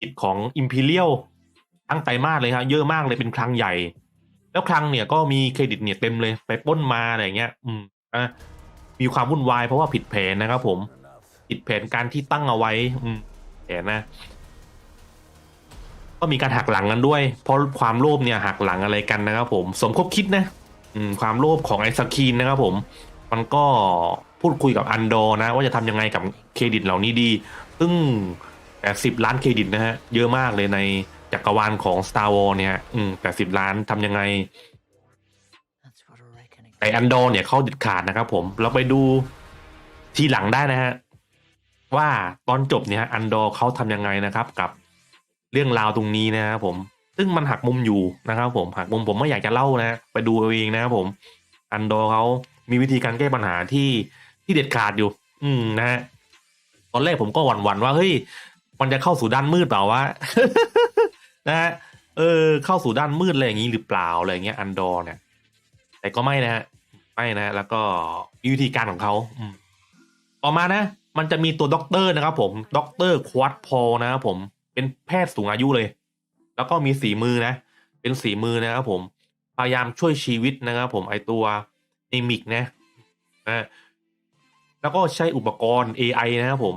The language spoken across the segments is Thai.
ปิดของ Imperial ทั้งไตรมาสเลยฮะเยอะมากเลยเป็นคลังใหญ่ แล้วคลังเนี่ยก็มีเครดิตเนี่ยเต็มเลยไปป้นมาอะไรเงี้ย อืมอะมีความวุ่นวายเพราะว่าผิดแผนนะครับผมผิดแผนการที่ตั้งเอาไว้ อืมแผนนะ ก็มีการหักหลังกันด้วย เพราะความโลภเนี่ยหักหลังอะไรกันนะครับผม สมคบคิดนะ อืม ความโลภของไอสคีนนะครับผม มันก็พูดคุยกับอันดอร์นะ ว่าจะทำยังไงกับเครดิตเหล่านี้ดี ซึ่ง แต่สิบล้านเครดิตนะฮะ เยอะมากเลยในจักรวาลของ Star Wars เนี่ย อืมแต่สิบล้านทำยังไง That's what a reckoning. แต่อันดอร์เนี่ยเขาเด็ดขาดนะครับผม เราไปดูทีหลังได้นะฮะ ว่าตอนจบเนี่ยอันดอร์เขาทำยังไงนะครับ กับเรื่องราวตรงนี้นะครับผม ซึ่งมันหักมุมอยู่นะครับผม หักมุมผมไม่อยากจะเล่านะ ไปดูเอาเองนะครับผม อันดอร์เขามีวิธีการแก้ปัญหาที่ที่เด็ดขาดอยู่ อืมนะฮะตอนแรกผมก็หวั่นๆว่าเฮ้ย มันจะเข้าสู่ด้านมืดเปล่าวะนะฮะเออ เข้าสู่ด้านมืดอะไรอย่างนี้หรือเปล่าอะไรอย่างเงี้ยอันดอร์เนี่ย แต่ก็ไม่นะฮะไม่นะ แล้วก็วิธีการของเขาต่อมานะ มันจะมีตัวด็อกเตอร์นะครับผมด็อกเตอร์ควอดพอนะครับผมเป็นแพทย์สูงอายุเลย แล้วก็มีสีมือนะ เป็นสีมือนะครับผม พยายามช่วยชีวิตนะครับผมไอตัวเอมิกนะนะแล้วก็ใช้อุปกรณ์ AI นะครับผม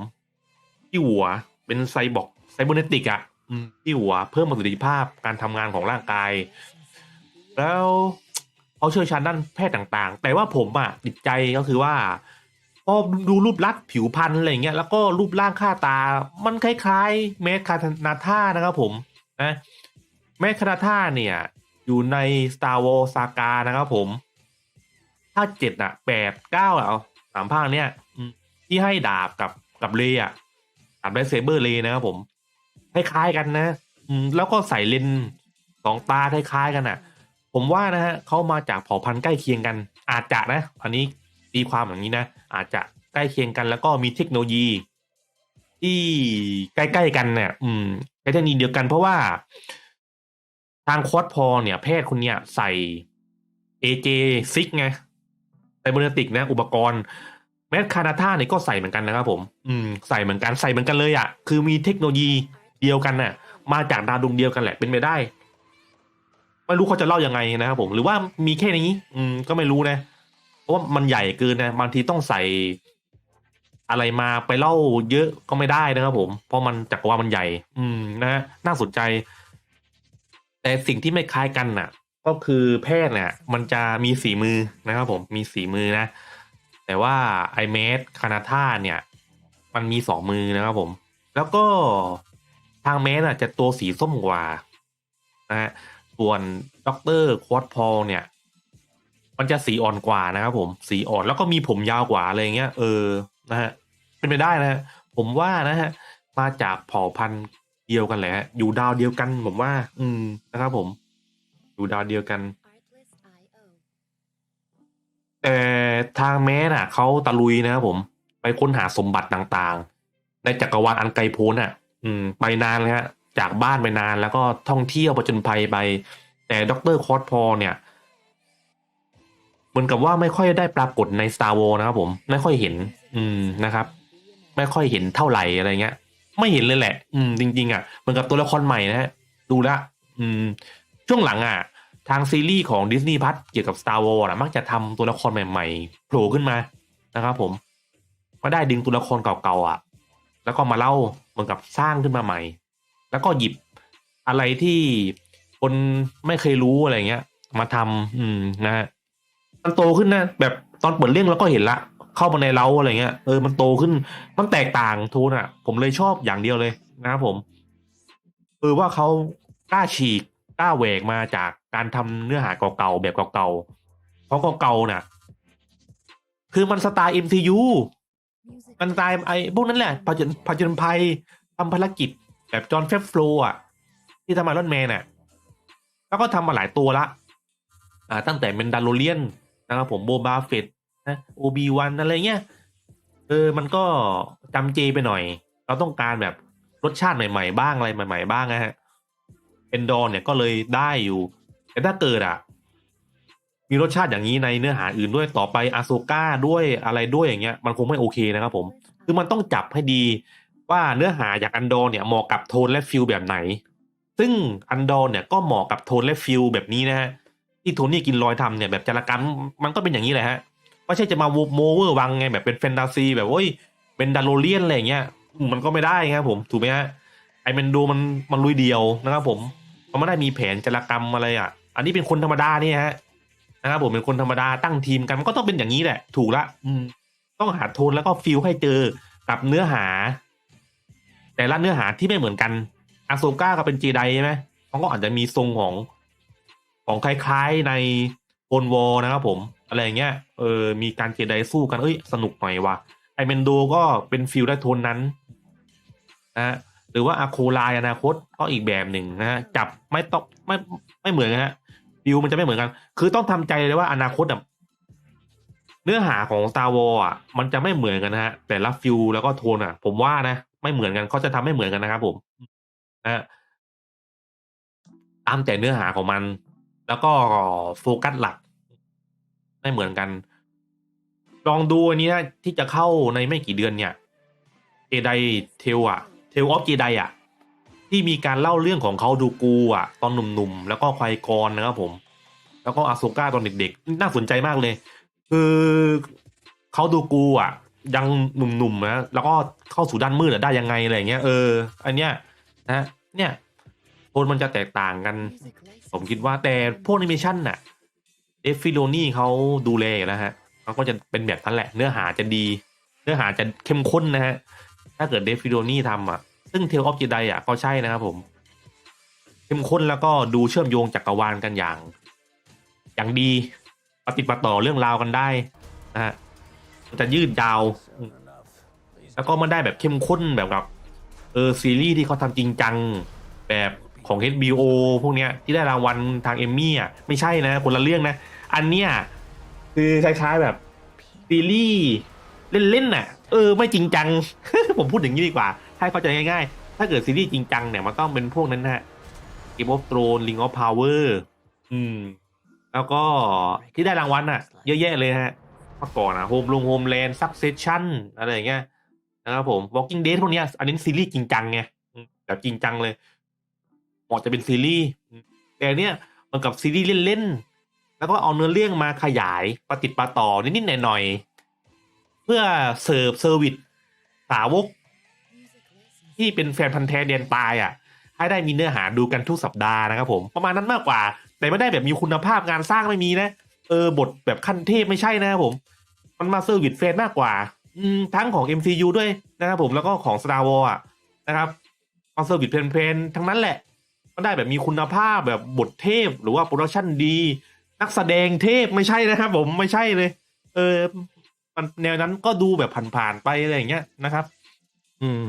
ที่หัว เป็นไซบอร์กไซเบอร์เนติกอะที่หัวเพิ่มประสิทธิภาพการทำงานของร่างกาย แล้วเขาเชี่ยวชาญด้านแพทย์ต่างๆ แต่ว่าผมอะติดใจก็คือว่าพอดูรูปลักษณ์ผิวพรรณอะไรเงี้ยแล้วก็รูปร่างค่าตา มันคล้ายๆแมสคานาธานะครับผมนะแมสคานาธาเนี่ย อยู่ใน Star Wars Saga นะครับผมภาคเจ็ดอะแปดเก้าอะสามภาคเนี้ยที่ให้ดาบกับกับเลย์อะ ดาบไลท์เซเบอร์เลยนะครับผมคล้ายๆกันนะอืมแล้วก็ใส่เลนสองตาคล้ายๆกันอะ ผมว่านะฮะเขามาจากเผ่าพันธุ์ใกล้เคียงกัน อาจจะนะ อันนี้ตีความอย่างนี้นะ อาจจะใกล้เคียงกันแล้วก็มีเทคโนโลยี ที่ใกล้ๆกันเนี่ย อืมใช้เทคโนโลยีเดียวกันเพราะว่าทางคอดพอเนี่ย แพทย์คนเนี้ยใส่ AJ ซิกไงไซเบอร์ติกนะ อุปกรณ์ แมสคานาธาเนี่ยก็ใส่เหมือนกันนะครับผม อืมใส่เหมือนกันใส่เหมือนกันเลยอะ่ะ คือมีเทคโนโลยีเดียวกันน่ะ มาจากดาวดวงเดียวกันแหละเป็นไปได้ ไม่รู้เขาจะเล่ายังไงนะครับผม หรือว่ามีแค่นี้ อืม ก็ไม่รู้นะ เพราะว่ามันใหญ่เกินนะ บางทีต้องใส่ อะไรมาไปเล่าเยอะก็ไม่ได้นะครับผม เพราะมันจักรวาลมันใหญ่ อืม นะฮะน่าสนใจ แต่สิ่งที่ไม่คล้ายกันน่ะ ก็คือแพทย์เนี่ยมันจะมีสีมือนะครับผม มีสีมือนะ แต่ว่าไอเมสคานาธาเนี่ย มันมีสองมือนะครับผม แล้วก็ทางเมสอะจะตัวสีส้มกว่านะฮะส่วนด็อกเตอร์ควอตพอลเนี่ย มันจะสีอ่อนกว่านะครับผมสีอ่อนแล้วก็มีผมยาวกว่าอะไรเงี้ยเออนะฮะเป็นไปได้นะฮะผมว่านะฮะมาจากเผ่าพันธุ์เดียวกันแหละอยู่ดาวเดียวกันผมว่า อืมนะครับผม อยู่ดาวเดียวกัน แต่ทางแม้น่ะเขาตะลุยนะครับผม ไปค้นหาสมบัติต่างๆ ในจักรวาลอันไกลโพ้นอะ อืม ไปนานเลยฮะจากบ้านไปนานแล้วก็ท่องเที่ยวประจนภัยไป แต่ด็อกเตอร์คอสพอเนี่ยเหมือนกับว่าไม่ค่อยได้ปรากฏใน Star w a r นะครับผม ไม่ค่อยเห็น อืมนะครับ ไม่ค่อยเห็นเท่าไหร่อะไรเงี้ย ไม่เห็นเลยแหละ อืม จริง ๆ อะเหมือนกับตัวละครใหม่นะฮะดูละ อืม ช่วงหลังอะ ทางซีรีส์ของดิสนีย์พัทเกี่ยวกับ Star Wars นะมักจะทำตัวละครใหม่ๆโผล่ขึ้นมานะครับผมมาได้ดึงตัวละครเก่าๆอะ แล้วก็มาเล่าเหมือนกับสร้างขึ้นมาใหม่ แล้วก็หยิบอะไรที่คนไม่เคยรู้อะไรเงี้ย มาทำอืมนะฮะมันโตขึ้นนะแบบตอนเปิดเรื่องเราก็เห็นละ เข้ามาในเล้าอะไรเงี้ยเออมันโตขึ้นมันแตกต่างโทนอะ ผมเลยชอบอย่างเดียวเลยนะครับผมเออว่าเขากล้าฉีกกล้าแหวกมาจาก การทำเนื้อหาเก่าๆแบบเก่าๆเพราะเก่าๆน่ะ คือมันสไตล์ MCU มันสไตล์ไอ้พวกนั้นแหละผจญผจญภัยทำภารกิจแบบจอห์นเฟฟโฟลอะ ที่ทำมารอนแมนอะ แล้วก็ทำมาหลายตัวละ อ่า ตั้งแต่เมนดาโลเรียนนะครับผมโบบาเฟตนะโอบีวันอะไรเงี้ยเออมันก็จำเจไปหน่อย เราต้องการแบบรสชาติใหม่ ๆ บ้างอะไรใหม่ ๆ บ้างนะฮะเอนดอร์เนี่ยก็เลยได้อยู่ แต่ถ้าเกิดอะมีรสชาติอย่างนี้ในเนื้อหาอื่นด้วยต่อไปอาโซก้าด้วยอะไรด้วยอย่างเงี้ย มันคงไม่โอเคนะครับผม คือมันต้องจับให้ดีว่าเนื้อหาอย่างอันดอร์เนี่ยเหมาะกับโทนและฟิลแบบไหน ซึ่งอันดอร์เนี่ยก็เหมาะกับโทนและฟิลแบบนี้นะฮะที่โทนี่กินรอยทำเนี่ยแบบจารกรรมมันก็เป็นอย่างนี้แหละฮะไม่ใช่จะมาโมเวอร์วังไงแบบเป็นแฟนตาซี แบบโอ้ยเป็นดาโลเลียนอะไรเงี้ยมันก็ไม่ได้ครับผมถูกไหมฮะไอเมนโดมันมันลุยเดียวนะครับผมมันไม่ได้มีแผนจารกรรมอะไรอะ อันนี้เป็นคนธรรมดาเนี่ยฮะนะครับผมเป็นคนธรรมดาตั้งทีมกันมันก็ต้องเป็นอย่างนี้แหละ ถูกละ อืม ต้องหาโทนแล้วก็ฟิลให้เจอกับเนื้อหา แต่ละเนื้อหาที่ไม่เหมือนกันอาโซก้าก็เป็นจีไดใช่ไหมเขาก็อาจจะมีทรงของของคล้ายๆในโอนวอนะครับผมอะไรอย่างเงี้ยเออมีการเจไดสู้กันเอ้ยสนุกหน่อยว่ะไอเมนโดก็เป็นฟิลและโทนนั้นนะฮะหรือว่าอาโคลายอนาคตก็อีกแบบหนึ่งนะฮะจับไม่ต้องไม่ไม่เหมือนกันฮะ ฟิลมันจะไม่เหมือนกัน คือต้องทำใจเลยว่าอนาคตอะเนื้อหาของ Star Wars อะมันจะไม่เหมือนกันนะฮะแต่ละฟิลแล้วก็โทนอะ ผมว่านะไม่เหมือนกันเขาจะทำไม่เหมือนกันนะครับผมนะฮะตามแต่เนื้อหาของมัน แล้วก็โฟกัสหลัก ไม่เหมือนกัน ลองดูอันนี้นะที่จะเข้าในไม่กี่เดือนเนี่ยเจไดเทลอะเทลออฟเจไดอะ ที่มีการเล่าเรื่องของเขาดูกูอะ ตอนหนุ่มๆ แล้วก็ควายกรนะครับผม แล้วก็อาโซก้าตอนเด็กๆ น่าสนใจมากเลย คือเขาดูกูอะ ยังหนุ่มๆนะแล้วก็เข้าสู่ด้านมืดได้ยังไงอะไรเงี้ยเอออันเนี้ยนะเนี่ยโทนมันจะแตกต่างกัน ผมคิดว่าแต่พวกแอนิเมชันน่ะเอฟฟิโลนี่เขาดูแลอยู่แล้วฮะมันก็จะเป็นแบบนั้นแหละ เนื้อหาจะดี เนื้อหาจะเข้มข้นนะฮะ ถ้าเกิดเดฟฟิโลนี่ทำอะ ซึ่งเทลออฟจีไดอะก็ใช่นะครับผมเข้มข้นแล้วก็ดูเชื่อมโยงจักรวาลกันอย่าง อย่างดีปฏิดปะต่อเรื่องราวกันได้นะฮะจะยืดยาว แล้วก็มันได้แบบเข้มข้นแบบกับเออซีรีส์ที่เขาทำจริงจังแบบของ HBO พวกเนี้ยที่ได้รางวัลทางเอมมี่อะไม่ใช่นะ คนละเรื่องนะ อันเนี้ยคือคล้ายๆแบบซีรีส์เล่นๆน่ะ เออไม่จริงจัง ผมพูดอย่างนี้ดีกว่า ให้เข้าใจง่ายๆ ถ้าเกิดซีรีส์จริงจังเนี่ยมันต้องเป็นพวกนั้นนะ Game of Thrones Ring of Power อืม แล้วก็ที่ได้รางวัลอะเยอะแยะเลยฮะเมื่อก่อนอะโฮมลงโฮมแลนด์ซักเซชันอะไรอย่างเงี้ยนะครับผม Walking Dead พวกเนี้ยอันนี้ซีรีส์จริงจังไงแบบจริงจังเลยเหมาะจะเป็นซีรีส์แต่เนี้ยมันกับซีรีส์เล่นๆแล้วก็เอาเนื้อเรื่องมาขยายปะติดปะต่อนิดๆหน่อยๆ เพื่อเสิร์ฟเซอร์วิสสาวก ที่เป็นแฟนพันธ์แท้เดียนตายอะ ให้ได้มีเนื้อหาดูกันทุกสัปดาห์นะครับผมประมาณนั้นมากกว่า แต่ไม่ได้แบบมีคุณภาพงานสร้างไม่มีนะ เออบทแบบขั้นเทพไม่ใช่นะครับผม มันมาเซอร์วิสแฟนมากกว่า อืมทั้งของ MCU ด้วยนะครับผมแล้วก็ของ Star Wars อะนะครับมาเซอร์วิสเพลนๆทั้งนั้นแหละมันได้แบบมีคุณภาพแบบบทเทพหรือว่าโปรดักชั่นดี นักแสดงเทพไม่ใช่นะครับผมไม่ใช่เลย เออ แนวนั้นก็ดูแบบผ่านๆไปอะไรอย่างเงี้ยนะครับ อืม